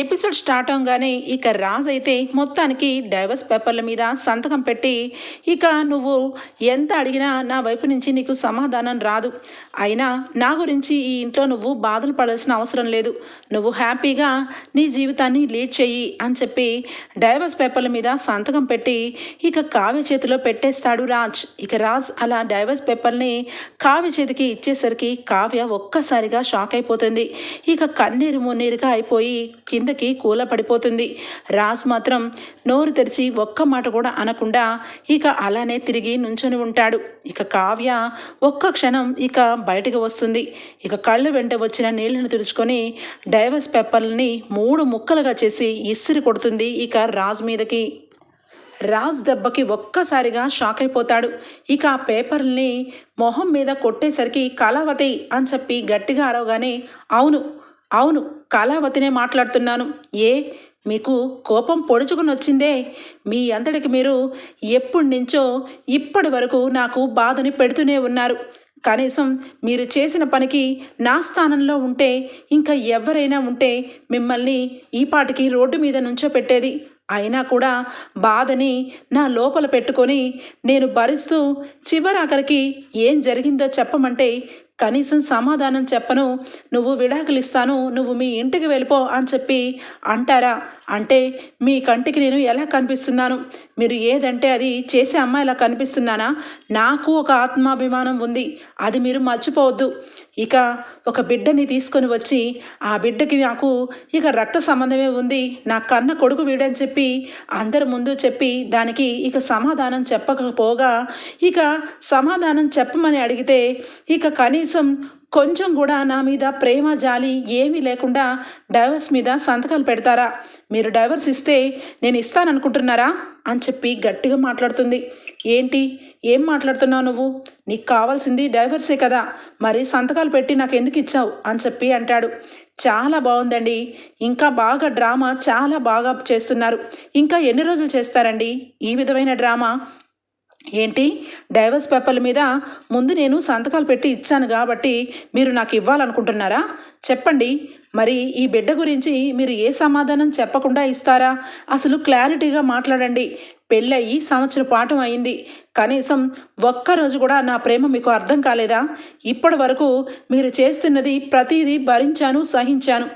Episode start అవగానే ఇక రాజ్ అయితే మొత్తానికి డైవర్స్ పేపర్ల మీద సంతకం పెట్టి ఇక నువ్వు ఎంత అడిగినా నా వైపు నుంచి నీకు సమాధానం రాదు. అయినా నా గురించి ఈ ఇంట్లో నువ్వు బాధలు పడాల్సిన అవసరం లేదు. నువ్వు హ్యాపీగా నీ జీవితాన్ని లీడ్ చెయ్యి అని చెప్పి డైవర్స్ పేపర్ల మీద సంతకం పెట్టి ఇక కావ్య చేతిలో పెట్టేస్తాడు రాజ్. ఇక రాజ్ అలా డైవర్స్ పేపర్ని కావ్య చేతికి ఇచ్చేసరికి కావ్య ఒక్కసారిగా షాక్ అయిపోతుంది. ఇక కన్నీరు మున్నీరుగా అయిపోయి కిందకి కూల పడిపోతుంది రాజ్ మాత్రం నోరు తెరిచి ఒక్క మాట కూడా అనకుండా ఇక అలానే తిరిగి నుంచొని ఉంటాడు. ఇక కావ్య ఒక్క క్షణం ఇక బయటకు వస్తుంది. ఇక కళ్ళు వెంట వచ్చిన నీళ్ళను తుడుచుకొని డైవర్స్ పెప్పర్లని మూడు ముక్కలుగా చేసి ఇసిరి కొడుతుంది ఇక రాజ్ మీదకి. రాజ్ దెబ్బకి ఒక్కసారిగా షాక్ అయిపోతాడు. ఇక ఆ పేపర్ని మొహం మీద కొట్టేసరికి కళావతి అని చెప్పి గట్టిగా అరవగానే అవును అవును కళావతినే మాట్లాడుతున్నాను. ఏ మీకు కోపం పొడుచుకుని వచ్చిందే మీ అంతటికి మీరు ఎప్పటి నుంచో ఇప్పటి వరకు నాకు బాధని పెడుతూనే ఉన్నారు. కనీసం మీరు చేసిన పనికి నా స్థానంలో ఉంటే ఇంకా ఎవరైనా ఉంటే మిమ్మల్ని ఈ పాటికి రోడ్డు మీద నుంచో పెట్టేది. అయినా కూడా బాధని నా లోపల పెట్టుకొని నేను భరిస్తూ చివరాఖరికి ఏం జరిగిందో చెప్పమంటే కనీసం సమాధానం చెప్పను నువ్వు విడాకులిస్తాను నువ్వు మీ ఇంటికి వెళ్ళిపో అని చెప్పి అంటారా? అంటే మీ కంటికి నేను ఎలా కనిపిస్తున్నాను? మీరు ఏదంటే అది చేసే అమ్మాయిలా కనిపిస్తున్నానా? నాకు ఒక ఆత్మాభిమానం ఉంది. అది మీరు మర్చిపోవద్దు. ఇక ఒక బిడ్డని తీసుకొని వచ్చి ఆ బిడ్డకి నాకు ఇక రక్త సంబంధమే ఉంది. నా కన్న కొడుకు వీడని చెప్పి అందరి ముందు చెప్పి దానికి ఇక సమాధానం చెప్పకపోగా ఇక సమాధానం చెప్పమని అడిగితే ఇక కనీసం కొంచెం కూడా నా మీద ప్రేమ జాలి ఏమీ లేకుండా డైవర్స్ మీద సంతకాలు పెడతారా? మీరు డైవర్స్ ఇస్తే నేను ఇస్తాననుకుంటున్నారా? అని చెప్పి గట్టిగా మాట్లాడుతుంది. ఏంటి? ఏం మాట్లాడుతున్నావు నువ్వు? నీకు కావాల్సింది డైవర్సే కదా. మరి సంతకాలు పెట్టి నాకు ఎందుకు ఇచ్చావు? అని చెప్పి అంటాడు. చాలా బాగుందండి. ఇంకా బాగా డ్రామా చాలా బాగా చేస్తున్నారు. ఇంకా ఎన్ని రోజులు చేస్తారండి? ఈ విధమైన డ్రామా? ఏంటి? డైవర్స్ పేపర్ల మీద ముందు నేను సంతకాలు పెట్టి ఇచ్చాను కాబట్టి మీరు నాకు ఇవ్వాలనుకుంటున్నారా? చెప్పండి. మరి ఈ బిడ్డ గురించి మీరు ఏ సమాధానం చెప్పకుండా ఇస్తారా? అసలు క్లారిటీగా మాట్లాడండి. పెళ్ళయి సంవత్సర పాఠం అయింది. కనీసం ఒక్కరోజు కూడా నా ప్రేమ మీకు అర్థం కాలేదా? ఇప్పటి వరకు మీరు చేస్తున్నది ప్రతిదీ భరించాను సహించాను.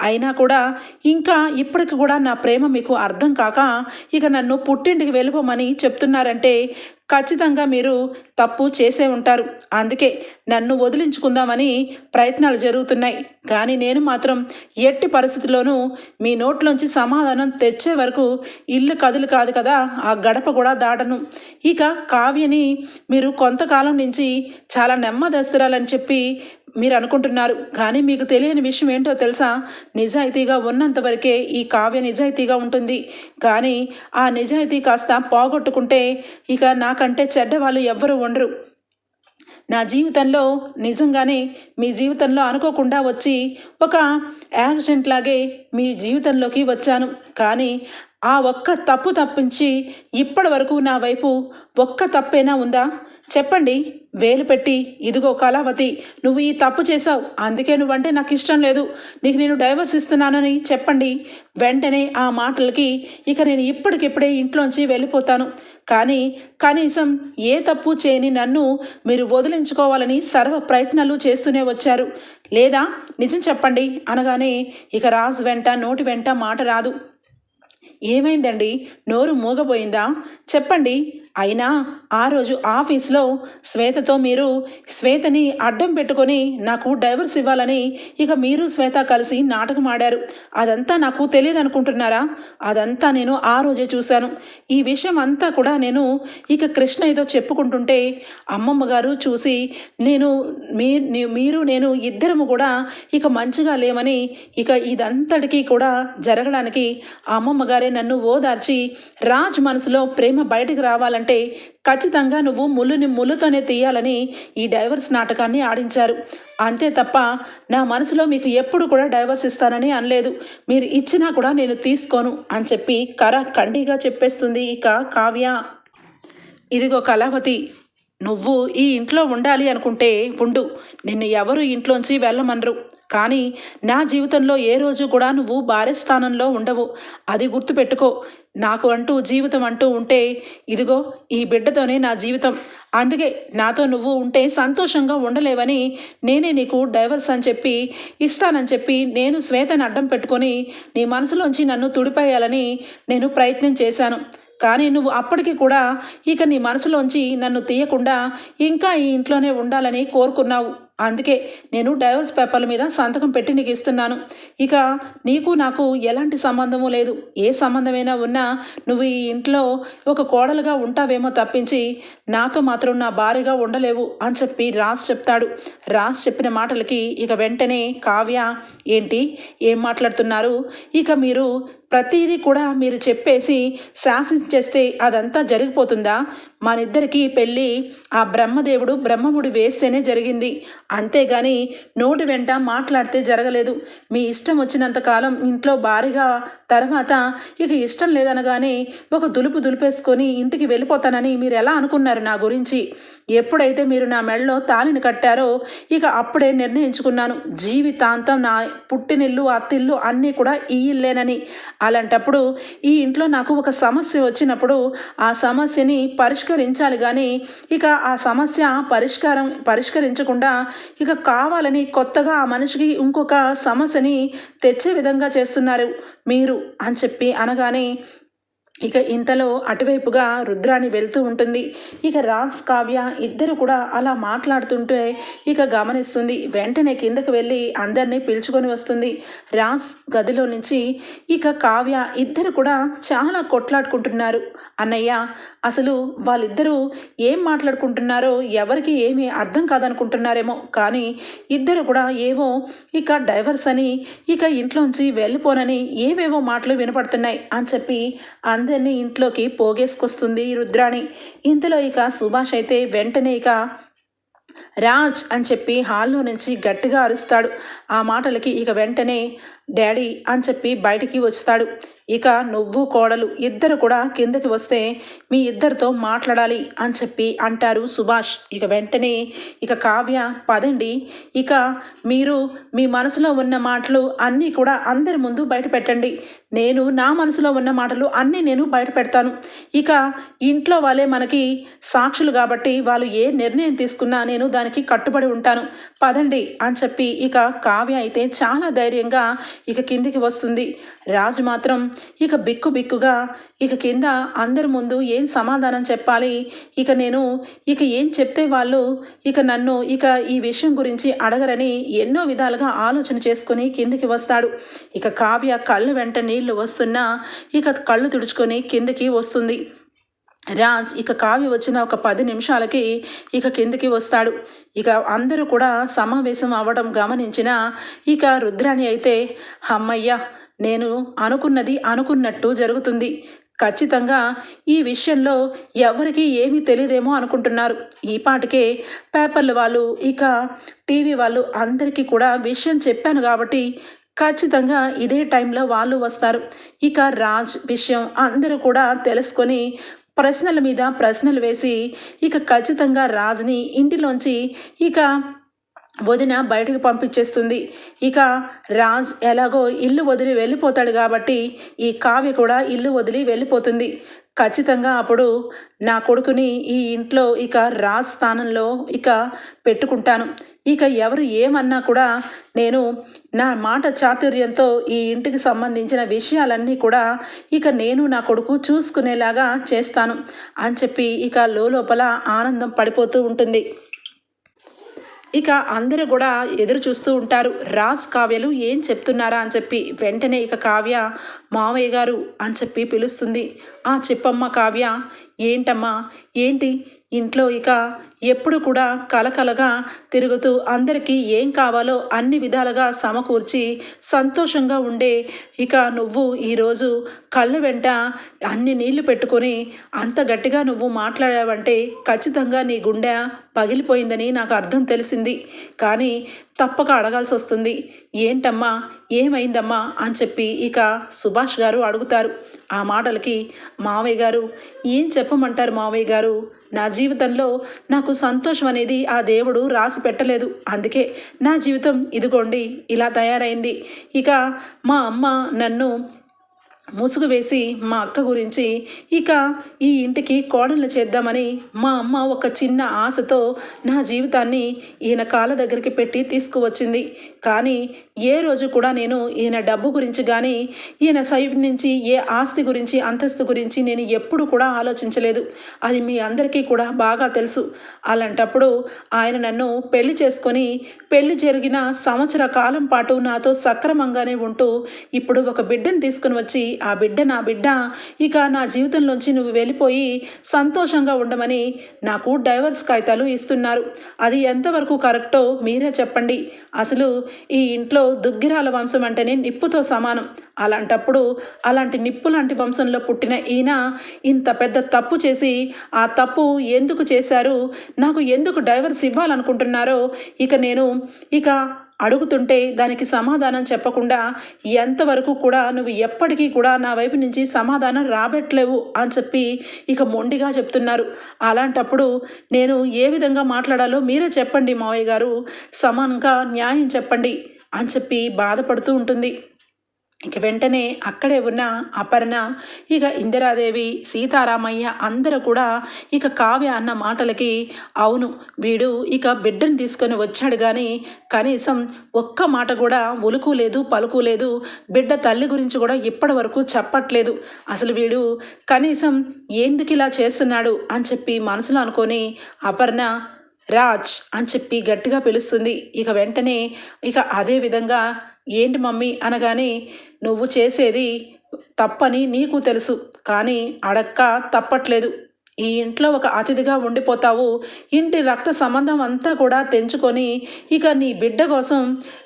అయినా కూడా ఇంకా ఇప్పటికి కూడా నా ప్రేమ మీకు అర్థం కాక ఇక నన్ను పుట్టింటికి వెళ్ళిపోమని చెప్తున్నారంటే ఖచ్చితంగా మీరు తప్పు చేసే ఉంటారు. అందుకే నన్ను వదిలించుకుందామని ప్రయత్నాలు జరుగుతున్నాయి. కానీ నేను మాత్రం ఎట్టి పరిస్థితుల్లోనూ మీ నోట్లోంచి సమాధానం తెచ్చే వరకు ఇల్లు కదులు కాదు కదా ఆ గడప కూడా దాటను. ఇక కావ్యని మీరు కొంతకాలం నుంచి చాలా నెమ్మదస్తురాలని చెప్పి మీరు అనుకుంటున్నారు. కానీ మీకు తెలియని విషయం ఏంటో తెలుసా? నిజాయితీగా ఉన్నంత వరకే ఈ కావ్య నిజాయితీగా ఉంటుంది. కానీ ఆ నిజాయితీ కాస్త పోగొట్టుకుంటే ఇక నాకంటే చెడ్డ వాళ్ళు ఎవ్వరూ ఉండరు. నా జీవితంలో నిజంగానే మీ జీవితంలో అనుకోకుండా వచ్చి ఒక యాక్సిడెంట్ లాగే మీ జీవితంలోకి వచ్చాను. కానీ ఆ ఒక్క తప్పు తప్పించి ఇప్పటి వరకు నా వైపు ఒక్క తప్పైనా ఉందా? చెప్పండి. వేలు పెట్టి ఇదిగో కళావతి నువ్వు ఈ తప్పు చేసావు అందుకే నువ్వంటే నాకు ఇష్టం లేదు. నీకు నేను డైవర్స్ ఇస్తున్నానని చెప్పండి. వెంటనే ఆ మాటలకి ఇక నేను ఇప్పటికిప్పుడే ఇంట్లోంచి వెళ్ళిపోతాను. కానీ కనీసం ఏ తప్పు చేయని నన్ను మీరు వదిలించుకోవాలని సర్వ ప్రయత్నాలు చేస్తూనే వచ్చారు. లేదా నిజం చెప్పండి అనగానే ఇక రాజు వెంట నోటి వెంట మాట రాదు. ఏమైందండి? నోరు మూగపోయిందా చెప్పండి. అయినా ఆ రోజు ఆఫీస్లో శ్వేతతో మీరు శ్వేతని అడ్డం పెట్టుకొని నాకు డైవర్స్ ఇవ్వాలని ఇక మీరు శ్వేత కలిసి నాటకం ఆడారు. అదంతా నాకు తెలియదు అనుకుంటున్నారా అదంతా నేను ఆ రోజే చూశాను. ఈ విషయం అంతా కూడా నేను ఇక కృష్ణ ఏదో చెప్పుకుంటుంటే అమ్మమ్మ గారు చూసి నేను మీ మీరు నేను ఇద్దరము కూడా ఇక మంచిగా లేమని ఇక ఇదంతటికీ కూడా జరగడానికి అమ్మమ్మ గారే నన్ను ఓదార్చి రాజ్ మనసులో ప్రేమ బయటకు రావాలంటే అంటే ఖచ్చితంగా నువ్వు ముళ్ళుని ముళ్ళుతోనే తీయాలని ఈ డైవర్స్ నాటకాన్ని ఆడించారు. అంతే తప్ప నా మనసులో మీకు ఎప్పుడు కూడా డైవర్స్ ఇస్తానని అనలేదు. మీరు ఇచ్చినా కూడా నేను తీసుకోను అని చెప్పి కర ఖండిగా చెప్పేస్తుంది ఇక కావ్య. ఇదిగో కళావతి నువ్వు ఈ ఇంట్లో ఉండాలి అనుకుంటే ఉండు. నిన్ను ఎవరు ఇంట్లోంచి వెళ్ళమనరు. కానీ నా జీవితంలో ఏ రోజు కూడా నువ్వు భార్య స్థానంలో ఉండవు. అది గుర్తుపెట్టుకో. నాకు అంటూ జీవితం అంటూ ఉంటే ఇదిగో ఈ బిడ్డతోనే నా జీవితం. అందుకే నాతో నువ్వు ఉంటే సంతోషంగా ఉండలేవని నేనే నీకు డైవర్స్ అని చెప్పి ఇస్తానని చెప్పి నేను శ్వేతని అడ్డం పెట్టుకొని నీ మనసులోంచి నన్ను తుడిపేయాలని నేను ప్రయత్నం చేశాను. కానీ నువ్వు అప్పటికి కూడా ఇక నీ మనసులోంచి నన్ను తీయకుండా ఇంకా ఈ ఇంట్లోనే ఉండాలని కోరుకున్నావు. అందుకే నేను డైవర్స్ పేపర్ల మీద సంతకం పెట్టి నీకు ఇస్తున్నాను. ఇక నీకు నాకు ఎలాంటి సంబంధము లేదు. ఏ సంబంధమైనా ఉన్నా నువ్వు ఈ ఇంట్లో ఒక కోడలుగా ఉంటావేమో తప్పించి నాకు మాత్రం నా భార్యగా ఉండలేవు అని చెప్పి రాజ్ చెప్తాడు. రాజ్ చెప్పిన మాటలకి ఇక వెంటనే కావ్య ఏంటి? ఏం మాట్లాడుతున్నారు? ఇక మీరు ప్రతిదీ కూడా మీరు చెప్పేసి శాసించేస్తే అదంతా జరిగిపోతుందా? మనిద్దరికీ పెళ్ళి ఆ బ్రహ్మదేవుడు బ్రహ్మముడి వేస్తేనే జరిగింది. అంతేగాని నోటి వెంట మాట్లాడితే జరగలేదు. మీ ఇష్టం వచ్చినంత కాలం ఇంట్లో భారీగా తర్వాత ఇక ఇష్టం లేదనగానే ఒక దులుపు దులిపేసుకొని ఇంటికి వెళ్ళిపోతానని మీరు ఎలా అనుకున్నారు నా గురించి? ఎప్పుడైతే మీరు నా మెడలో తాలిని కట్టారో ఇక అప్పుడే నిర్ణయించుకున్నాను. జీవితాంతం నా పుట్టినిల్లు అత్తిల్లు అన్నీ కూడా ఈ ఇల్లేనని. అలాంటప్పుడు ఈ ఇంట్లో నాకు ఒక సమస్య వచ్చినప్పుడు ఆ సమస్యని పరిష్కరించాలి కానీ ఇక ఆ సమస్య పరిష్కారం పరిష్కరించకుండా ఇక కావాలని కొత్తగా ఆ మనిషికి ఇంకొక సమస్యని తెచ్చే విధంగా చేస్తున్నారు మీరు అని చెప్పి అనగానే ఇక ఇంతలో అటువైపుగా రుద్రాణి వెళ్తూ ఉంటుంది. ఇక రాజ్ కావ్య ఇద్దరు కూడా అలా మాట్లాడుతుంటే ఇక గమనిస్తుంది. వెంటనే కిందకు వెళ్ళి అందరినీ పిలుచుకొని వస్తుంది. రాజ్ గదిలో నుంచి ఇక కావ్య ఇద్దరు కూడా చాలా కొట్లాడుకుంటున్నారు. అన్నయ్య అసలు వాళ్ళిద్దరూ ఏం మాట్లాడుకుంటున్నారో ఎవరికి ఏమీ అర్థం కాదనుకుంటున్నారేమో కానీ ఇద్దరు కూడా ఏవో ఇక డైవర్స్ అని ఇక ఇంట్లోంచి వెళ్ళిపోనని ఏవేవో మాటలు వినపడుతున్నాయి అని చెప్పి అందరినీ ఇంట్లోకి పోగేసుకొస్తుంది రుద్రాణి. ఇంతలో ఇక సుభాష్ అయితే వెంటనే ఇక రాజ్ అని చెప్పి హాల్లో నుంచి గట్టిగా అరుస్తాడు. ఆ మాటలకి ఇక వెంటనే డాడీ అని చెప్పి బయటికి వస్తాడు. ఇక నువ్వు కోడలు ఇద్దరు కూడా కిందకి వస్తే మీ ఇద్దరితో మాట్లాడాలి అని చెప్పి అంటారు సుభాష్. ఇక వెంటనే ఇక కావ్య పదండి. ఇక మీరు మీ మనసులో ఉన్న మాటలు అన్నీ కూడా అందరి ముందు బయట పెట్టండి. నేను నా మనసులో ఉన్న మాటలు అన్నీ నేను బయట పెడతాను. ఇక ఇంట్లో వాళ్ళే మనకి సాక్షులు కాబట్టి వాళ్ళు ఏ నిర్ణయం తీసుకున్నా నేను దానికి కట్టుబడి ఉంటాను. పదండి అని చెప్పి ఇక కావ్య అయితే చాలా ధైర్యంగా ఇక కిందికి వస్తుంది. రాజు మాత్రం ఇక బిక్కు బిక్కుగా ఇక కింద అందరి ముందు ఏం సమాధానం చెప్పాలి? ఇక నేను ఇక ఏం చెప్తే వాళ్ళు ఇక నన్ను ఇక ఈ విషయం గురించి అడగరని ఎన్నో విధాలుగా ఆలోచన చేసుకొని కిందికి వస్తాడు. ఇక కావ్య కళ్ళు వెంట నీళ్ళు వస్తున్నా ఇక కళ్ళు తుడుచుకొని కిందికి వస్తుంది. రాజ్ ఇక కావ్య వచ్చిన ఒక పది నిమిషాలకి ఇక కిందికి వస్తాడు. ఇక అందరూ కూడా సమావేశం అవ్వడం గమనించిన ఇక రుద్రాణి అయితే అమ్మయ్య నేను అనుకున్నది అనుకున్నట్టు జరుగుతుంది. ఖచ్చితంగా ఈ విషయంలో ఎవరికీ ఏమీ తెలియదేమో అనుకుంటున్నారు. ఈ పాటికే పేపర్ల వాళ్ళు ఇక టీవీ వాళ్ళు అందరికీ కూడా విషయం చెప్పాను కాబట్టి ఖచ్చితంగా ఇదే టైంలో వాళ్ళు వస్తారు. ఇక రాజ్ విషయం అందరూ కూడా తెలుసుకొని ప్రశ్నల మీద ప్రశ్నలు వేసి ఇక ఖచ్చితంగా రాజుని ఇంటిలోంచి ఇక వదిన బయటకు పంపించేస్తుంది. ఇక రాజ్ ఎలాగో ఇల్లు వదిలి వెళ్ళిపోతాడు కాబట్టి ఈ కావ్య కూడా ఇల్లు వదిలి వెళ్ళిపోతుంది. ఖచ్చితంగా అప్పుడు నా కొడుకుని ఈ ఇంట్లో ఇక రాజ్ స్థానంలో ఇక పెట్టుకుంటాను. ఇక ఎవరు ఏమన్నా కూడా నేను నా మాట చాతుర్యంతో ఈ ఇంటికి సంబంధించిన విషయాలన్నీ కూడా ఇక నేను నా కొడుకు చూసుకునేలాగా చేస్తాను అని చెప్పి ఇక లోపల ఆనందం పడిపోతూ ఉంటుంది. ఇక అందరూ కూడా ఎదురు చూస్తూ ఉంటారు. రాజ్ కావ్యలు ఏం చెప్తున్నారా అని చెప్పి వెంటనే ఇక కావ్య మావయ్య గారు అని చెప్పి పిలుస్తుంది. ఆ చెప్పమ్మ కావ్య ఏంటమ్మా ఏంటి? ఇంట్లో ఇక ఎప్పుడు కూడా కలకలగా తిరుగుతూ అందరికీ ఏం కావాలో అన్ని విధాలుగా సమకూర్చి సంతోషంగా ఉండే ఇక నువ్వు ఈరోజు కళ్ళు వెంట అన్ని నీళ్ళు పెట్టుకొని అంత గట్టిగా నువ్వు మాట్లాడావంటే ఖచ్చితంగా నీ గుండె పగిలిపోయిందని నాకు అర్థం తెలిసింది. కానీ తప్పక అడగాల్సి వస్తుంది. ఏంటమ్మా? ఏమైందమ్మా? అని చెప్పి ఇక సుభాష్ గారు అడుగుతారు. ఆ మాటలకి మావయ్య గారు ఏం చెప్పమంటారు మావయ్య గారు? నా జీవితంలో నాకు సంతోషం అనేది ఆ దేవుడు రాసి పెట్టలేదు. అందుకే నా జీవితం ఇదిగోండి ఇలా తయారైంది. ఇక మా అమ్మ నన్ను ముసుగు వేసి మా అక్క గురించి ఇక ఈ ఇంటికి కోడలు చేద్దామని మా అమ్మ ఒక చిన్న ఆశతో నా జీవితాన్ని ఈయన కాళ్ళ దగ్గరికి పెట్టి తీసుకువచ్చింది. కానీ ఏ రోజు కూడా నేను ఈయన డబ్బు గురించి కానీ ఈయన సైడ్ నుంచి ఏ ఆస్తి గురించి అంతస్తు గురించి నేను ఎప్పుడు కూడా ఆలోచించలేదు. అది మీ అందరికీ కూడా బాగా తెలుసు. అలాంటప్పుడు ఆయన నన్ను పెళ్ళి చేసుకొని పెళ్ళి జరిగిన సంవత్సర కాలం పాటు నాతో సక్రమంగానే ఉంటూ ఇప్పుడు ఒక బిడ్డను తీసుకుని వచ్చి ఆ బిడ్డ నా బిడ్డ ఇక నా జీవితంలోంచి నువ్వు వెళ్ళిపోయి సంతోషంగా ఉండమని నాకు డైవర్స్ కాగితాలు ఇస్తున్నారు. అది ఎంతవరకు కరెక్టో మీరే చెప్పండి. అసలు ఈ ఇంట్లో దుగ్గిరాల వంశం అంటేనే నిప్పుతో సమానం. అలాంటప్పుడు అలాంటి నిప్పు లాంటి వంశంలో పుట్టిన ఈయన ఇంత పెద్ద తప్పు చేసి ఆ తప్పు ఎందుకు చేశారు? నాకు ఎందుకు డైవర్స్ ఇవ్వాలనుకుంటున్నారో? ఇక నేను ఇక అడుగుతుంటే దానికి సమాధానం చెప్పకుండా ఎంతవరకు కూడా నువ్వు ఎప్పటికీ కూడా నా వైపు నుంచి సమాధానం రాబెట్టలేవు అని చెప్పి ఇక మొండిగా చెప్తున్నారు. అలాంటప్పుడు నేను ఏ విధంగా మాట్లాడాలో మీరే చెప్పండి మావయ్య గారు. సమానంగా న్యాయం చెప్పండి అని చెప్పి బాధపడుతూ ఉంటుంది. ఇక వెంటనే అక్కడే ఉన్న అపర్ణ ఇక ఇందిరాదేవి సీతారామయ్య అందరూ కూడా ఇక కావ్య అన్న మాటలకి అవును వీడు ఇక బిడ్డను తీసుకొని వచ్చాడు కానీ కనీసం ఒక్క మాట కూడా ఉలుకు లేదు పలుకు లేదు బిడ్డ తల్లి గురించి కూడా ఇప్పటి వరకు చెప్పట్లేదు. అసలు వీడు కనీసం ఎందుకు ఇలా చేస్తున్నాడు అని చెప్పి మనసులో అనుకొని అపర్ణ రాజ్ అని చెప్పి గట్టిగా పిలుస్తుంది. ఇక వెంటనే ఇక అదే విధంగా ఏంటి మమ్మీ అనగానే నువ్వు చేసేది తప్పని నీకు తెలుసు కానీ అడక్క తప్పట్లేదు. ఈ ఇంట్లో ఒక అతిథిగా ఉండిపోతావు. ఇంటి రక్త సంబంధం అంతా కూడా తెంచుకొని ఇక నీ బిడ్డ కోసం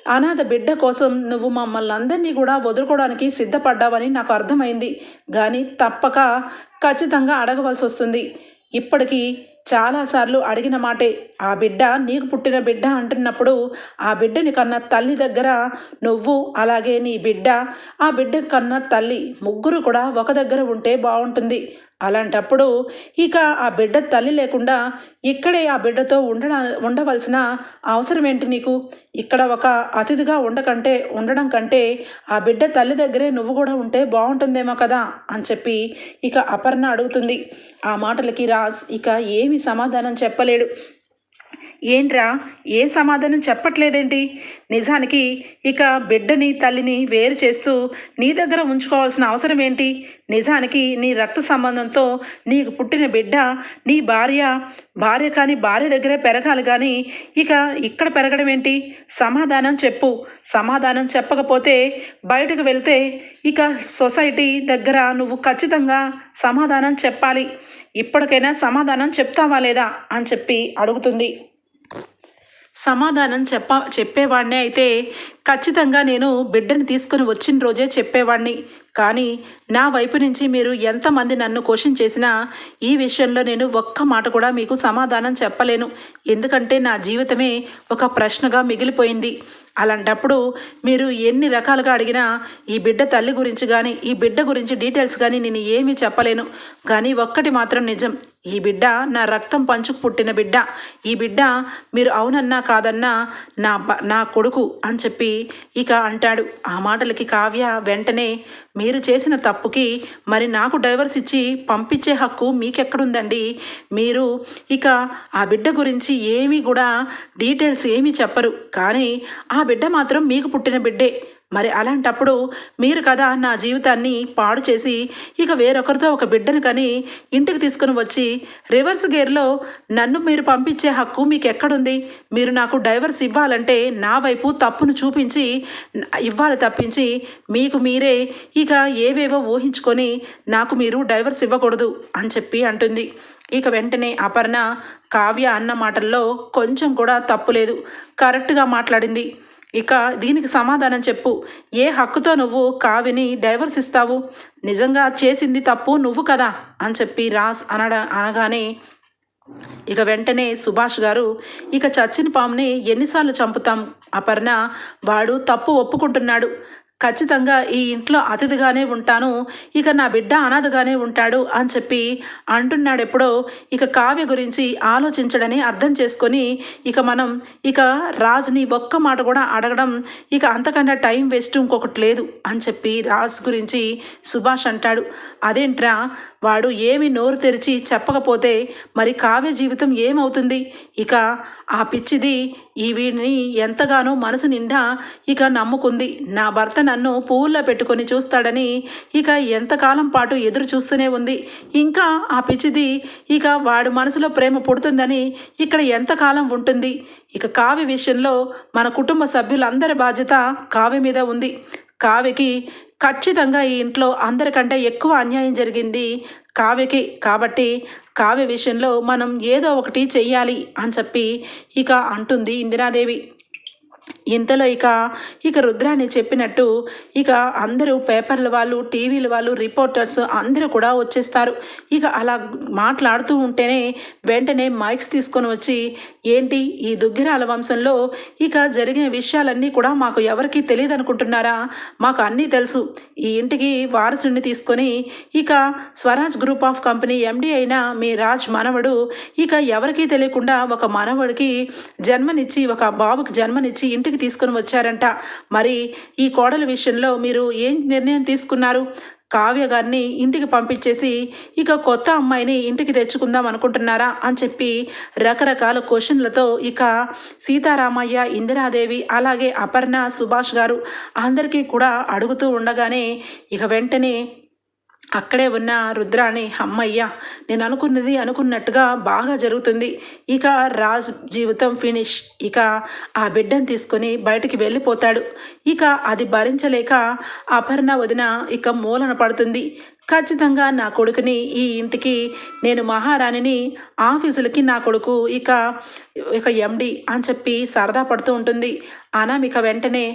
అనాథ బిడ్డ కోసం నువ్వు మమ్మల్ని అందరినీ కూడా వదులుకోవడానికి సిద్ధపడ్డావని నాకు అర్థమైంది. కానీ తప్పక ఖచ్చితంగా అడగవలసి వస్తుంది ఇప్పటికీ చాలాసార్లు అడిగిన మాటే ఆ బిడ్డ నీకు పుట్టిన బిడ్డ అంటున్నప్పుడు ఆ బిడ్డని కన్న తల్లి దగ్గర నువ్వు అలాగే నీ బిడ్డ ఆ బిడ్డ కన్న తల్లి ముగ్గురు కూడా ఒక దగ్గర ఉంటే బాగుంటుంది. అలాంటప్పుడు ఇక ఆ బిడ్డ తల్లి లేకుండా ఇక్కడే ఆ బిడ్డతో ఉండడం ఉండవలసిన అవసరం ఏంటి నీకు? ఇక్కడ ఒక అతిథిగా ఉండకంటే ఉండడం కంటే ఆ బిడ్డ తల్లి దగ్గరే నువ్వు కూడా ఉంటే బాగుంటుందేమో కదా అని చెప్పి ఇక అపర్ణ అడుగుతుంది. ఆ మాటలకి రాజ్ ఇక ఏమి సమాధానం చెప్పలేడు. ఏంట్రా? ఏ సమాధానం చెప్పట్లేదేంటి? నిజానికి ఇక బిడ్డని తల్లిని వేరు చేస్తూ నీ దగ్గర ఉంచుకోవాల్సిన అవసరం ఏంటి? నిజానికి నీ రక్త సంబంధంతో నీకు పుట్టిన బిడ్డ నీ భార్య భార్య కానీ భార్య దగ్గరే పెరగాలి కానీ ఇక ఇక్కడ పెరగడం ఏంటి? సమాధానం చెప్పు. సమాధానం చెప్పకపోతే బయటకు వెళ్తే ఇక సొసైటీ దగ్గర నువ్వు ఖచ్చితంగా సమాధానం చెప్పాలి. ఇప్పటికైనా సమాధానం చెప్తావా లేదా? అని చెప్పి అడుగుతుంది. సమాధానం చెప్ప చెప్పేవాడినే అయితే ఖచ్చితంగా నేను బిడ్డని తీసుకుని వచ్చిన రోజే చెప్పేవాడిని కానీ నా వైపు నుంచి మీరు ఎంతమంది నన్ను క్వశ్చన్ చేసినా ఈ విషయంలో నేను ఒక్క మాట కూడా మీకు సమాధానం చెప్పలేను. ఎందుకంటే నా జీవితమే ఒక ప్రశ్నగా మిగిలిపోయింది. అలాంటప్పుడు మీరు ఎన్ని రకాలుగా అడిగినా ఈ బిడ్డ తల్లి గురించి కానీ ఈ బిడ్డ గురించి డీటెయిల్స్ కానీ నేను ఏమీ చెప్పలేను. కానీ ఒక్కటి మాత్రం నిజం. ఈ బిడ్డ నా రక్తం పంచుకు పుట్టిన బిడ్డ. ఈ బిడ్డ మీరు అవునన్నా కాదన్నా నా బ- నా కొడుకు అని చెప్పి ఇక అంటాడు. ఆ మాటలకి కావ్య వెంటనే మీరు చేసిన తప్పుకి మరి నాకు డైవర్స్ ఇచ్చి పంపించే హక్కు మీకెక్కడుందండి? మీరు ఇక ఆ బిడ్డ గురించి ఏమీ కూడా డీటెయిల్స్ ఏమీ చెప్పరు. కానీ ఆ బిడ్డ మాత్రం మీకు పుట్టిన బిడ్డే. మరి అలాంటప్పుడు మీరు కదా నా జీవితాన్ని పాడు చేసి ఇక వేరొకరితో ఒక బిడ్డను కని ఇంటికి తీసుకుని వచ్చి రివర్స్ గేర్లో నన్ను మీరు పంపించే హక్కు మీకు ఎక్కడుంది మీరు నాకు డైవర్స్ ఇవ్వాలంటే నా వైపు తప్పును చూపించి ఇవ్వాలి తప్పించి మీకు మీరే ఇక ఏవేవో ఊహించుకొని నాకు మీరు డైవర్స్ ఇవ్వకూడదు అని చెప్పి అంటుంది. ఇక వెంటనే అపర్ణ కావ్య అన్న మాటల్లో కొంచెం కూడా తప్పు లేదు. కరెక్ట్గా మాట్లాడింది. ఇక దీనికి సమాధానం చెప్పు. ఏ హక్కుతో నువ్వు కావిని డైవర్స్ ఇస్తావు? నిజంగా చేసింది తప్పు నువ్వు కదా? అని చెప్పి రాస్ అనడ అనగానే ఇక వెంటనే సుభాష్ గారు ఇక చచ్చిన పాముని ఎన్నిసార్లు చంపుతాం? అపర్ణ వాడు తప్పు ఒప్పుకుంటున్నాడు. ఖచ్చితంగా ఈ ఇంట్లో అతిథిగానే ఉంటాను. ఇక నా బిడ్డ అనాథగానే ఉంటాడు అని చెప్పి అంటున్నాడెప్పుడో ఇక కావ్య గురించి ఆలోచించడని అర్థం చేసుకొని ఇక మనం ఇక రాజ్ని ఒక్క మాట కూడా అడగడం ఇక అంతకన్నా టైం వేస్ట్ ఇంకొకటి లేదు అని చెప్పి రాజ్ గురించి సుభాష్ అంటాడు. అదేంట్రా? వాడు ఏమి నోరు తెరిచి చెప్పకపోతే మరి కావ్య జీవితం ఏమవుతుంది? ఇక ఆ పిచ్చిది ఈ వీడిని ఎంతగానో మనసు నిండా ఇక నమ్ముకుంది. నా భర్త నన్ను పువ్వుల్లో పెట్టుకొని చూస్తాడని ఇక ఎంతకాలం పాటు ఎదురు చూస్తూనే ఉంది. ఇంకా ఆ పిచ్చిది ఇక వాడు మనసులో ప్రేమ పుడుతుందని ఇక్కడ ఎంతకాలం ఉంటుంది? ఇక కావ్య విషయంలో మన కుటుంబ సభ్యులందరి బాధ్యత కావ్య మీద ఉంది. కావ్యకి ఖచ్చితంగా ఈ ఇంట్లో అందరికంటే ఎక్కువ అన్యాయం జరిగింది కావ్యకి. కాబట్టి కావ్య విషయంలో మనం ఏదో ఒకటి చెయ్యాలి అని చెప్పి ఇక అంటుంది ఇందిరాదేవి. ఇంతలో ఇక ఇక రుద్రాని చెప్పినట్టు ఇక అందరూ పేపర్ల వాళ్ళు టీవీల వాళ్ళు రిపోర్టర్స్ అందరూ కూడా వచ్చేస్తారు. ఇక అలా మాట్లాడుతూ ఉంటేనే వెంటనే మైక్స్ తీసుకొని వచ్చి ఏంటి ఈ దుగ్గిరాల వంశంలో ఇక జరిగిన విషయాలన్నీ కూడా మాకు ఎవరికీ తెలియదు అనుకుంటున్నారా మాకు అన్నీ తెలుసు. ఈ ఇంటికి వారసుని తీసుకొని ఇక Swaraj group of company MD అయిన మీ రాజ్ మనవడు ఇక ఎవరికీ తెలియకుండా ఒక మనవడికి జన్మనిచ్చి ఒక బాబుకి జన్మనిచ్చి ఇంటికి తీసుకొని వచ్చారంట. మరి ఈ కోడల విషయంలో మీరు ఏం నిర్ణయం తీసుకున్నారు? కావ్య గారిని ఇంటికి పంపించేసి ఇక కొత్త అమ్మాయిని ఇంటికి తెచ్చుకుందాం అనుకుంటున్నారా? అని చెప్పి రకరకాల క్వశ్చన్లతో ఇక సీతారామయ్య ఇందిరాదేవి అలాగే అపర్ణ సుభాష్ గారు అందరికీ కూడా అడుగుతూ ఉండగానే ఇక వెంటనే అక్కడే ఉన్న రుద్రాణి అమ్మయ్య నేను అనుకున్నది అనుకున్నట్టుగా బాగా జరుగుతుంది. ఇక రాజ్ జీవితం ఫినిష్. ఇక ఆ బిడ్డను తీసుకొని బయటికి వెళ్ళిపోతాడు. ఇక అది భరించలేక అపర్ణ వదిన ఇక మూలన పడుతుంది. ఖచ్చితంగా నా కొడుకుని ఈ ఇంటికి నేను మహారాణిని ఆఫీసులకి నా కొడుకు ఇక ఇక ఎండి అని చెప్పి సరదా పడుతూ ఉంటుంది. అనామిక వెంటనే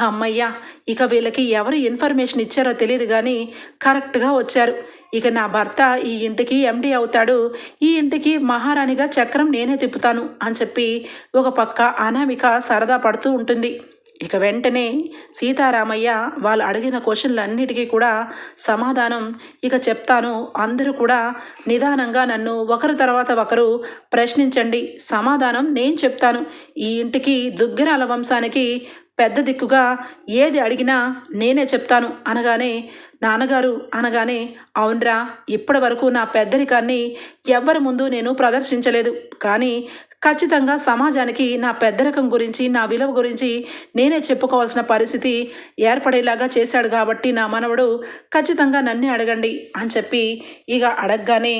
అమ్మయ్యా ఇక వీళ్ళకి ఎవరు ఇన్ఫర్మేషన్ ఇచ్చారో తెలియదు కానీ కరెక్ట్గా వచ్చారు. ఇక నా భర్త ఈ ఇంటికి ఎండి అవుతాడు. ఈ ఇంటికి మహారాణిగా చక్రం నేనే తిప్పుతాను అని చెప్పి ఒక పక్క అనామిక సరదా పడుతూ ఉంటుంది. ఇక వెంటనే సీతారామయ్య వాళ్ళు అడిగిన క్వశ్చన్లన్నిటికీ కూడా సమాధానం ఇక చెప్తాను. అందరూ కూడా నిదానంగా నన్ను ఒకరి తర్వాత ఒకరు ప్రశ్నించండి. సమాధానం నేను చెప్తాను. ఈ ఇంటికి దుగ్గిరాల వంశానికి పెద్ద దిక్కుగా ఏది అడిగినా నేనే చెప్తాను అనగానే నాన్నగారు అనగానే అవునరా ఇప్పటి వరకు నా పెద్దరికాన్ని ఎవ్వరి ముందు నేను ప్రదర్శించలేదు. కానీ ఖచ్చితంగా సమాజానికి నా పెద్దరికం గురించి నా విలువ గురించి నేనే చెప్పుకోవాల్సిన పరిస్థితి ఏర్పడేలాగా చేశాడు కాబట్టి నా మనవడు ఖచ్చితంగా నన్నే అడగండి అని చెప్పి ఇక అడగగానే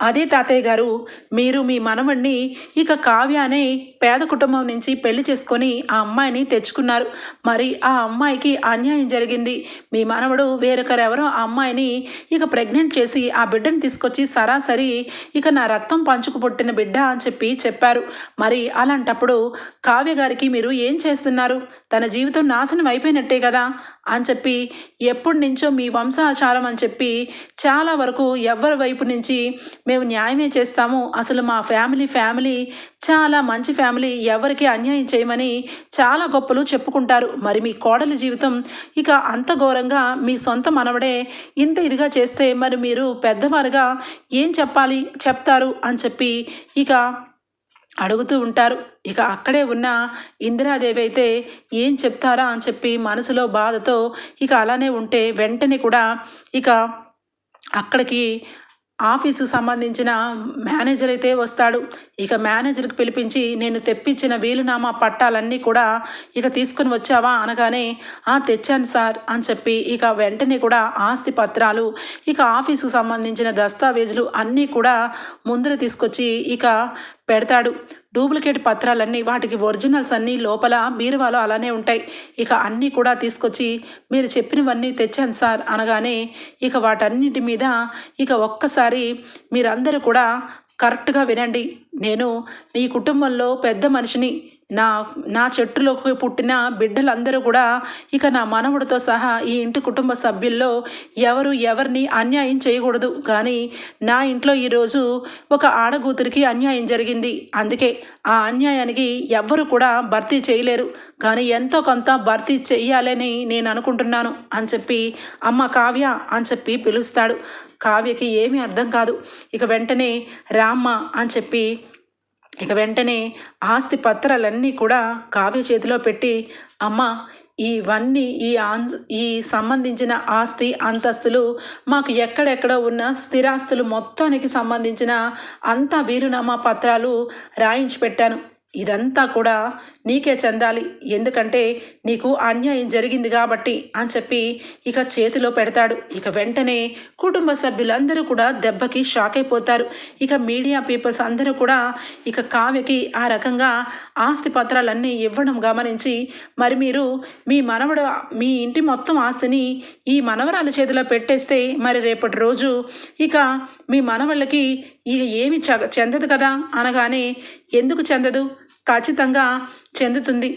అదే తాతయ్య గారు మీరు మీ మనవణ్ణి ఇక కావ్య అనే పేద కుటుంబం నుంచి పెళ్ళి చేసుకొని ఆ అమ్మాయిని తెచ్చుకున్నారు. మరి ఆ అమ్మాయికి అన్యాయం జరిగింది. మీ మనవడు వేరొకరెవరో ఆ అమ్మాయిని ఇక ప్రెగ్నెంట్ చేసి ఆ బిడ్డను తీసుకొచ్చి సరాసరి ఇక నా రక్తం పంచుకు పుట్టిన బిడ్డ అని చెప్పి చెప్పారు. మరి అలాంటప్పుడు కావ్య గారికి మీరు ఏం చేస్తున్నారు? తన జీవితం నాశనం అయిపోయినట్టే కదా. అని చెప్పి ఎప్పటి నుంచో మీ వంశాచారం అని చెప్పి చాలా వరకు ఎవరి వైపు నుంచి మేము న్యాయమే చేస్తాము అసలు మా ఫ్యామిలీ ఫ్యామిలీ చాలా మంచి ఫ్యామిలీ ఎవరికి అన్యాయం చేయమని చాలా గొప్పలు చెప్పుకుంటారు. మరి మీ కోడలి జీవితం ఇక అంత ఘోరంగా మీ సొంత మనవడే ఇంత ఇదిగా చేస్తే మరి మీరు పెద్దవారుగా ఏం చెప్పాలి చెప్తారు అని చెప్పి ఇక అడుగుతూ ఉంటారు. ఇక అక్కడే ఉన్న ఇందిరాదేవి అయితే ఏం చెప్తారా అని చెప్పి మనసులో బాధతో ఇక అలానే ఉంటే వెంటనే కూడా ఇక అక్కడికి ఆఫీసు సంబంధించిన మేనేజర్ అయితే వస్తాడు. ఇక మేనేజర్కి పిలిపించి నేను తెప్పించిన వీలునామా పట్టాలన్నీ కూడా ఇక తీసుకుని వచ్చావా అనగానే ఆ తెచ్చాను సార్ అని చెప్పి ఇక వెంటనే కూడా ఆస్తి పత్రాలు ఇక ఆఫీసుకు సంబంధించిన దస్తావేజులు అన్నీ కూడా ముందర తీసుకొచ్చి ఇక పెడతాడు. డూప్లికేట్ పత్రాలన్నీ వాటికి ఒరిజినల్స్ అన్నీ లోపల బీరువాలో అలానే ఉంటాయి. ఇక అన్నీ కూడా తీసుకొచ్చి మీరు చెప్పినవన్నీ తెచ్చాను సార్ అనగానే ఇక వాటన్నిటి మీద ఇక ఒక్కసారి మీరందరూ కూడా కరెక్ట్గా వినండి. నేను నీ కుటుంబంలో పెద్ద మనిషిని నా నా చెట్టులోకి పుట్టిన బిడ్డలందరూ కూడా ఇక నా మనవడితో సహా ఈ ఇంటి కుటుంబ సభ్యుల్లో ఎవరు ఎవరిని అన్యాయం చేయకూడదు. కానీ నా ఇంట్లో ఈరోజు ఒక ఆడగూతురికి అన్యాయం జరిగింది. అందుకే ఆ అన్యాయానికి ఎవ్వరు కూడా భర్తీ చేయలేరు. కానీ ఎంతో కొంత భర్తీ చెయ్యాలని నేను అనుకుంటున్నాను అని చెప్పి అమ్మ కావ్య అని చెప్పి పిలుస్తాడు. కావ్యకి ఏమీ అర్థం కాదు. ఇక వెంటనే రామ్మ అని చెప్పి ఇక వెంటనే ఆస్తి పత్రాలన్నీ కూడా కావ్య చేతిలో పెట్టి అమ్మ ఇవన్నీ ఈ ఆన్ ఈ సంబంధించిన ఆస్తి అంతస్తులు మాకు ఎక్కడెక్కడ ఉన్న స్థిరాస్తులు మొత్తానికి సంబంధించిన అంతా వీరునామా పత్రాలు రాయించి పెట్టాను. ఇదంతా కూడా నీకే చెందాలి. ఎందుకంటే నీకు అన్యాయం జరిగింది కాబట్టి అని చెప్పి ఇక చేతిలో పెడతాడు. ఇక వెంటనే కుటుంబ సభ్యులందరూ కూడా దెబ్బకి షాక్ అయిపోతారు. ఇక మీడియా పీపుల్స్ అందరూ కూడా ఇక కావ్యకి ఆ రకంగా ఆస్తి పత్రాలన్నీ ఇవ్వడం గమనించి మరి మీరు మీ మనవడు మీ ఇంటి మొత్తం ఆస్తిని ఈ మనవరాల చేతిలో పెట్టేస్తే మరి రేపటి రోజు ఇక మీ మనవళ్ళకి ఇక ఏమి చెందదు కదా? అనగానే ఎందుకు చెందదు? ఖచ్చితంగా చెందుతుంది.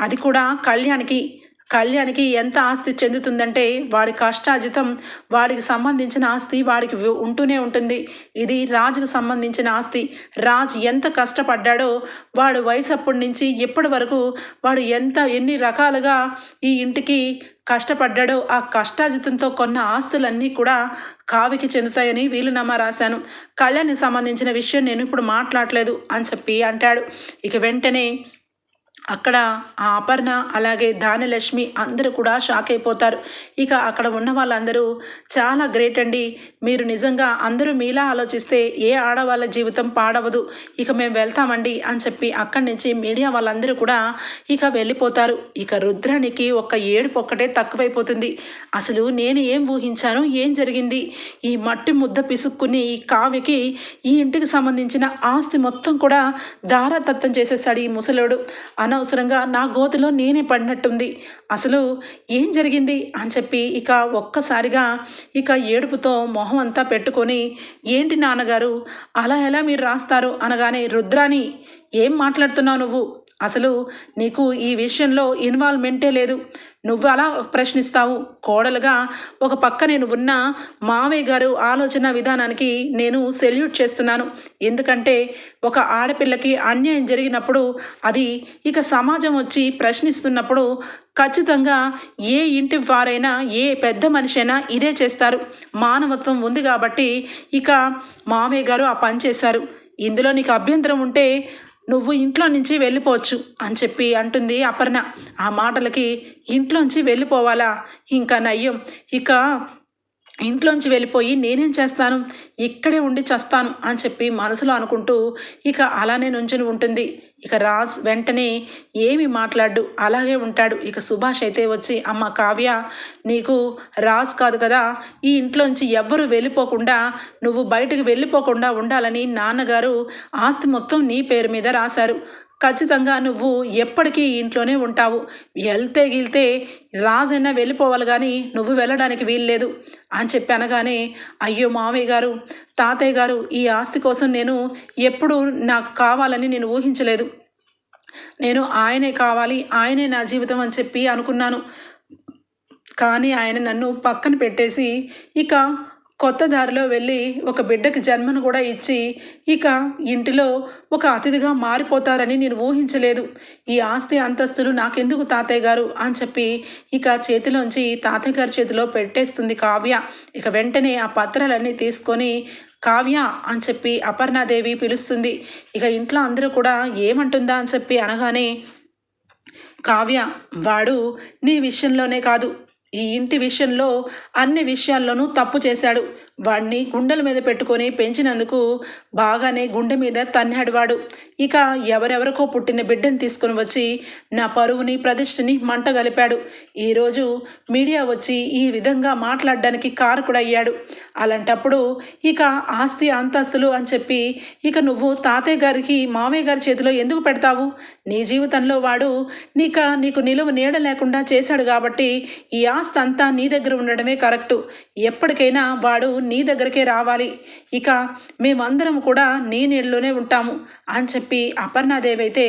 అది కూడా కళ్యాణ్కి. కళ్యాణ్కి ఎంత ఆస్తి చెందుతుందంటే వాడి కష్టాజితం వాడికి సంబంధించిన ఆస్తి వాడికి ఉంటూనే ఉంటుంది. ఇది రాజుకు సంబంధించిన ఆస్తి. రాజ్ ఎంత కష్టపడ్డాడో వాడు వయసు అప్పటి నుంచి ఇప్పటి వరకు వాడు ఎంత ఎన్ని రకాలుగా ఈ ఇంటికి కష్టపడ్డాడో ఆ కష్టాజితంతో కొన్న ఆస్తులన్నీ కూడా కావికి చెందుతాయని వీలునామా రాశాను. కళ్యాణ్కి సంబంధించిన విషయం నేను ఇప్పుడు మాట్లాడలేదు అని చెప్పి అంటాడు. ఇక వెంటనే అక్కడ ఆ అపర్ణ అలాగే దానిలక్ష్మి అందరూ కూడా షాక్ అయిపోతారు. ఇక అక్కడ ఉన్న వాళ్ళందరూ చాలా గ్రేట్ అండి. మీరు నిజంగా అందరూ మీలా ఆలోచిస్తే ఏ ఆడవాళ్ళ జీవితం పాడవదు. ఇక మేము వెళ్తామండి అని చెప్పి అక్కడి నుంచి మీడియా వాళ్ళందరూ కూడా ఇక వెళ్ళిపోతారు. ఇక రుద్రానికి ఒక ఏడుపు ఒక్కటే తక్కువైపోతుంది. అసలు నేను ఏం ఊహించాను? ఏం జరిగింది? ఈ మట్టి ముద్ద పిసుక్కుని ఈ కావ్యకి ఈ ఇంటికి సంబంధించిన ఆస్తి మొత్తం కూడా దారాతత్తం చేసేసాడు ఈ ముసలోడు. అనవసరంగా నా గోతిలో నేనే పడినట్టుంది. అసలు ఏం జరిగింది? అని చెప్పి ఇక ఒక్కసారిగా ఇక ఏడుపుతో మొహం అంతా పెట్టుకొని ఏంటి నాన్నగారు? అలా ఎలా మీరు రాస్తారు? అనగానే రుద్రాని ఏం మాట్లాడుతున్నావు నువ్వు? అసలు నీకు ఈ విషయంలో ఇన్వాల్వ్మెంటే లేదు. నువ్వు అలా ప్రశ్నిస్తావు? కోడలుగా ఒక పక్క నేను ఉన్న మావయ్య గారు ఆలోచన విధానానికి నేను సెల్యూట్ చేస్తున్నాను. ఎందుకంటే ఒక ఆడపిల్లకి అన్యాయం జరిగినప్పుడు అది ఇక సమాజం వచ్చి ప్రశ్నిస్తున్నప్పుడు ఖచ్చితంగా ఏ ఇంటి వారైనా ఏ పెద్ద మనిషి అయినా ఇదే చేస్తారు. మానవత్వం ఉంది కాబట్టి ఇక మావయ్య గారు ఆ పని చేశారు. ఇందులో నీకు అభ్యంతరం ఉంటే నువ్వు ఇంట్లో నుంచి వెళ్ళిపోవచ్చు అని చెప్పి అంటుంది అపర్ణ. ఆ మాటలకి ఇంట్లోంచి వెళ్ళిపోవాలా? ఇంకా నయ్యం. ఇక ఇంట్లోంచి వెళ్ళిపోయి నేనేం చేస్తాను? ఇక్కడే ఉండి చస్తాను అని చెప్పి మనసులో అనుకుంటూ ఇక అలానే నుంచుని ఉంటుంది. ఇక రాజ్ వెంటనే ఏమి మాట్లాడు? అలాగే ఉంటాడు. ఇక సుభాష్ అయితే వచ్చి అమ్మ కావ్య నీకు రాజ్ కాదు కదా. ఈ ఇంట్లోంచి ఎవ్వరు వెళ్ళిపోకుండా నువ్వు బయటకు వెళ్ళిపోకుండా ఉండాలని నాన్నగారు ఆస్తి మొత్తం నీ పేరు మీద రాశారు. ఖచ్చితంగా నువ్వు ఎప్పటికీ ఇంట్లోనే ఉంటావు. వెళ్తే గిల్తే రాజైనా వెళ్ళిపోవాలి కానీ నువ్వు వెళ్ళడానికి వీల్లేదు. అని చెప్పి అనగానే అయ్యో మావయ్య గారు తాతయ్య గారు ఈ ఆస్తి కోసం నేను ఎప్పుడు నాకు కావాలని నేను ఊహించలేదు. నేను ఆయనే కావాలి ఆయనే నా జీవితం అని చెప్పి అనుకున్నాను. కానీ ఆయన నన్ను పక్కన పెట్టేసి ఇక కొత్త దారిలో వెళ్ళి ఒక బిడ్డకి జన్మను కూడా ఇచ్చి ఇక ఇంటిలో ఒక అతిథిగా మారిపోతారని నేను ఊహించలేదు. ఈ ఆస్తి అంతస్తులు నాకెందుకు తాతయ్య గారు? అని చెప్పి ఇక చేతిలోంచి తాతయ్య గారి చేతిలో పెట్టేస్తుంది కావ్య. ఇక వెంటనే ఆ పత్రాలన్నీ తీసుకొని కావ్య అని చెప్పి అపర్ణాదేవి పిలుస్తుంది. ఇక ఇంట్లో అందరూ కూడా ఏమంటుందా అని చెప్పి అనగానే కావ్య వాడు నీ విషయంలోనే కాదు. ఈ ఇంటి విషయంలో అన్ని విషయాల్లోనూ తప్పు చేశాడు. వాడిని గుండెల మీద పెట్టుకొని పెంచినందుకు బాగానే గుండె మీద తన్నాడు వాడు ఇక ఎవరెవరికో పుట్టిన బిడ్డను తీసుకుని వచ్చి నా పరువుని ప్రతిష్టని మంట గలిపాడు ఈరోజు మీడియా వచ్చి ఈ విధంగా మాట్లాడడానికి కారకుడయ్యాడు. అలాంటప్పుడు ఇక ఆస్తి అంతస్తులు అని చెప్పి ఇక నువ్వు తాతయ్య గారికి మామయ్య గారి చేతిలో ఎందుకు పెడతావు? నీ జీవితంలో వాడు నీక నీకు నిలువ నీడ లేకుండా చేశాడు కాబట్టి ఈ ఆస్తి అంతా నీ దగ్గర ఉండడమే కరెక్టు. ఎప్పటికైనా వాడు నీ దగ్గరకే రావాలి. ఇక మేమందరం కూడా నీ నీళ్ళలోనే ఉంటాము అని చెప్పి అపర్ణాదేవి అయితే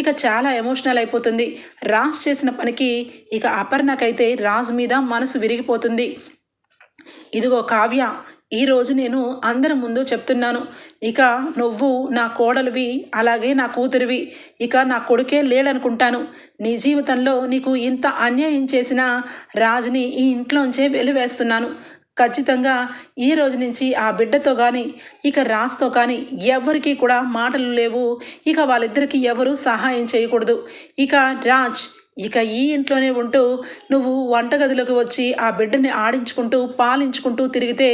ఇక చాలా ఎమోషనల్ అయిపోతుంది. రాజ్ చేసిన పనికి ఇక అపర్ణకైతే రాజ్ మీద మనసు విరిగిపోతుంది. ఇదిగో కావ్య ఈరోజు నేను అందరి ముందు చెప్తున్నాను. ఇక నువ్వు నా కోడలివి అలాగే నా కూతురివి. ఇక నా కొడుకే లేడనుకుంటాను. నీ జీవితంలో నీకు ఇంత అన్యాయం చేసిన రాజుని ఈ ఇంట్లోంచే వెలివేస్తున్నాను. ఖచ్చితంగా ఈ రోజు నుంచి ఆ బిడ్డతో కానీ ఇక రాజ్తో కానీ ఎవరికీ కూడా మాటలు లేవు. ఇక వాళ్ళిద్దరికీ ఎవరు సహాయం చేయకూడదు. ఇక రాజ్ ఇక ఈ ఇంట్లోనే ఉంటూ నువ్వు వంటగదిలోకి వచ్చి ఆ బిడ్డని ఆడించుకుంటూ పాలించుకుంటూ తిరిగితే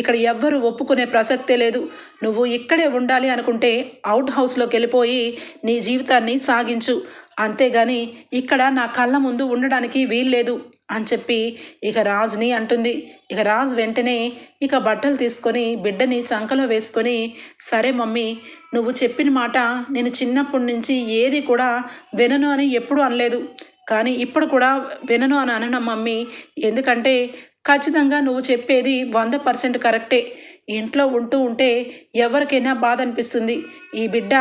ఇక్కడ ఎవ్వరు ఒప్పుకునే ప్రసక్తే లేదు. నువ్వు ఇక్కడే ఉండాలి అనుకుంటే అవుట్ హౌస్లోకి వెళ్ళిపోయి నీ జీవితాన్ని సాగించు. అంతేగాని ఇక్కడ నా కళ్ళ ముందు ఉండడానికి వీల్లేదు. అని చెప్పి ఇక రాజుని అంటుంది. ఇక రాజు వెంటనే ఇక బట్టలు తీసుకొని బిడ్డని చంకలో వేసుకొని సరే మమ్మీ నువ్వు చెప్పిన మాట నేను చిన్నప్పటి నుంచి ఏది కూడా వినను అని ఎప్పుడూ అనలేదు. కానీ ఇప్పుడు కూడా వినను అని అనను మమ్మీ. ఎందుకంటే ఖచ్చితంగా నువ్వు చెప్పేది వంద పర్సెంట్ కరెక్టే. ఇంట్లో ఉంటూ ఉంటే ఎవరికైనా బాధ అనిపిస్తుంది. ఈ బిడ్డ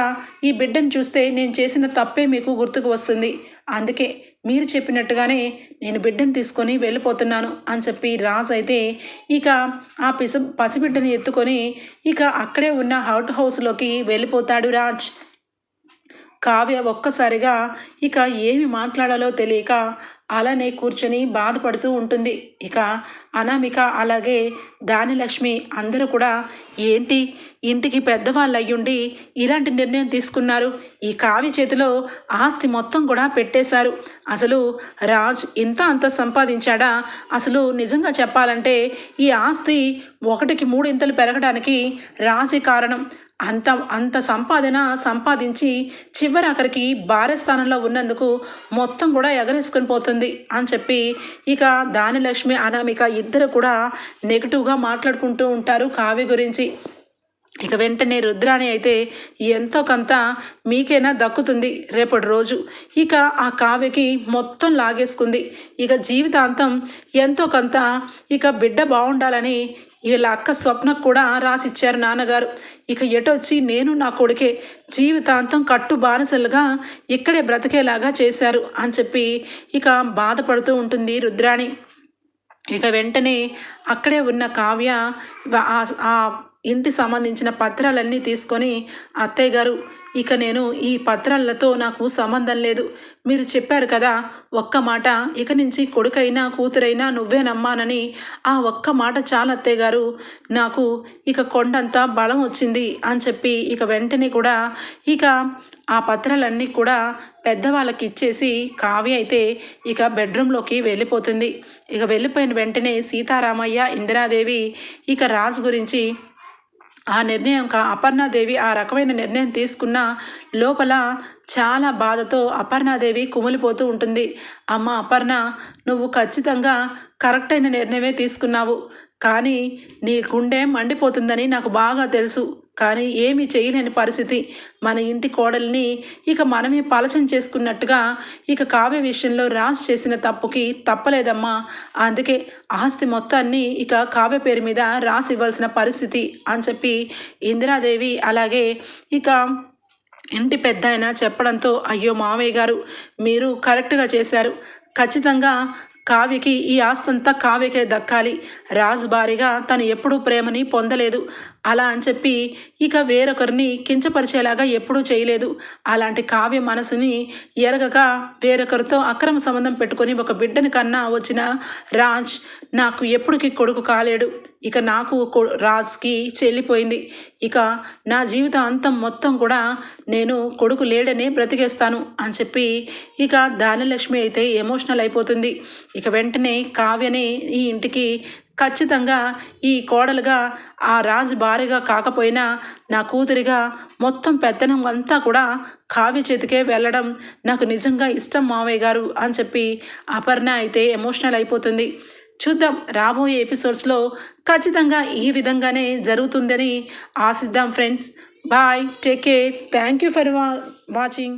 ఈ బిడ్డను చూస్తే నేను చేసిన తప్పే మీకు గుర్తుకు వస్తుంది. అందుకే మీరు చెప్పినట్టుగానే నేను బిడ్డను తీసుకొని వెళ్ళిపోతున్నాను అని చెప్పి రాజ్ అయితే ఇక ఆ పిస పసిబిడ్డని ఎత్తుకొని ఇక అక్కడే ఉన్న హౌట్ హౌస్లోకి వెళ్ళిపోతాడు రాజ్. కావ్య ఒక్కసారిగా ఇక ఏమి మాట్లాడాలో తెలియక అలానే కూర్చొని బాధపడుతూ ఉంటుంది. ఇక అనామిక అలాగే దానిలక్ష్మి అందరూ కూడా ఏంటి? ఇంటికి పెద్దవాళ్ళు అయ్యుండి ఇలాంటి నిర్ణయం తీసుకున్నారు. ఈ కావ్య చేతిలో ఆస్తి మొత్తం కూడా పెట్టేశారు. అసలు రాజ్ ఇంత అంత సంపాదించాడా? అసలు నిజంగా చెప్పాలంటే ఈ ఆస్తి ఒకటికి మూడింతలు పెరగడానికి రాజే కారణం. అంత అంత సంపాదన సంపాదించి చివరి అక్కడికి భార్య స్థానంలో ఉన్నందుకు మొత్తం కూడా ఎగరేసుకొని పోతుంది అని చెప్పి ఇక దానిలక్ష్మి అనామిక ఇద్దరు కూడా నెగిటివ్గా మాట్లాడుకుంటూ ఉంటారు కావ్య గురించి. ఇక వెంటనే రుద్రాణి అయితే ఎంతో కొంత మీకైనా దక్కుతుంది రేపటి రోజు. ఇక ఆ కావ్యకి మొత్తం లాగేసుకుంది. ఇక జీవితాంతం ఎంతో కొంత ఇక బిడ్డ బాగుండాలని వీళ్ళ అక్క స్వప్నకు కూడా రాసిచ్చారు నాన్నగారు. ఇక ఎటొచ్చి నేను నా కొడుకే జీవితాంతం కట్టు బానిసలుగా ఇక్కడే బ్రతికేలాగా చేశారు అని చెప్పి ఇక బాధపడుతూ ఉంటుంది రుద్రాణి. ఇక వెంటనే అక్కడే ఉన్న కావ్య ఆ ఇంటి సంబంధించిన పత్రాలన్నీ తీసుకొని అత్తయ్య గారు ఇక నేను ఈ పత్రాలతో నాకు సంబంధం లేదు. మీరు చెప్పారు కదా ఒక్క మాట. ఇక నుంచి కొడుకైనా కూతురైనా నువ్వే నమ్మానని ఆ ఒక్క మాట చాలా అత్తయ్య గారు. నాకు ఇక కొండంత బలం వచ్చింది అని చెప్పి ఇక వెంటనే కూడా ఇక ఆ పత్రాలన్నీ కూడా పెద్దవాళ్ళకి ఇచ్చేసి కావ్య అయితే ఇక బెడ్రూమ్లోకి వెళ్ళిపోతుంది. ఇక వెళ్ళిపోయిన వెంటనే సీతారామయ్య ఇందిరాదేవి ఇక రాజు గురించి ఆ నిర్ణయం కా అపర్ణాదేవి ఆ రకమైన నిర్ణయం తీసుకున్న లోపల చాలా బాధతో అపర్ణాదేవి కుమిలిపోతూ ఉంటుంది. అమ్మ అపర్ణ నువ్వు ఖచ్చితంగా కరెక్ట్ అయిన నిర్ణయమే తీసుకున్నావు. కానీ నీ గుండె మండిపోతుందని నాకు బాగా తెలుసు. కానీ ఏమీ చేయలేని పరిస్థితి. మన ఇంటి కోడల్ని ఇక మనమే పలచం చేసుకున్నట్టుగా ఇక కావ్య విషయంలో రాజ్ చేసిన తప్పుకి తప్పలేదమ్మా. అందుకే ఆస్తి మొత్తాన్ని ఇక కావ్య పేరు మీద రాసి ఇవ్వాల్సిన పరిస్థితి అని చెప్పి ఇందిరాదేవి అలాగే ఇక ఇంటి పెద్ద చెప్పడంతో అయ్యో మావయ్య గారు మీరు కరెక్ట్గా చేశారు. ఖచ్చితంగా కావ్యకి ఈ ఆస్తంతా కావ్యకే దక్కాలి. రాజు భారీగా తను ఎప్పుడూ ప్రేమని పొందలేదు. అలా అని చెప్పి ఇక వేరొకరిని కించపరిచేలాగా ఎప్పుడూ చేయలేదు. అలాంటి కావ్య మనసుని ఎరగక వేరొకరితో అక్రమ సంబంధం పెట్టుకొని ఒక బిడ్డని కన్నా వచ్చిన రాజ్ నాకు ఎప్పుడుకి కొడుకు కాలేడు. ఇక నాకు రాజ్కి చెల్లిపోయింది. ఇక నా జీవిత అంతం మొత్తం కూడా నేను కొడుకు లేడనే బ్రతికేస్తాను అని చెప్పి ఇక దానిలక్ష్మి అయితే ఎమోషనల్ అయిపోతుంది. ఇక వెంటనే కావ్యని ఈ ఇంటికి ఖచ్చితంగా ఈ కోడలుగా ఆ రాజు భార్యగా కాకపోయినా నా కూతురిగా మొత్తం పెత్తనం అంతా కూడా కావ్య చేతికే వెళ్ళడం నాకు నిజంగా ఇష్టం మావయ్య గారు అని చెప్పి అపర్ణ అయితే ఎమోషనల్ అయిపోతుంది. చూద్దాం రాబోయే ఎపిసోడ్స్లో ఖచ్చితంగా ఈ విధంగానే జరుగుతుందని ఆశిద్దాం friends. Bye take care. Thank you for wa watching.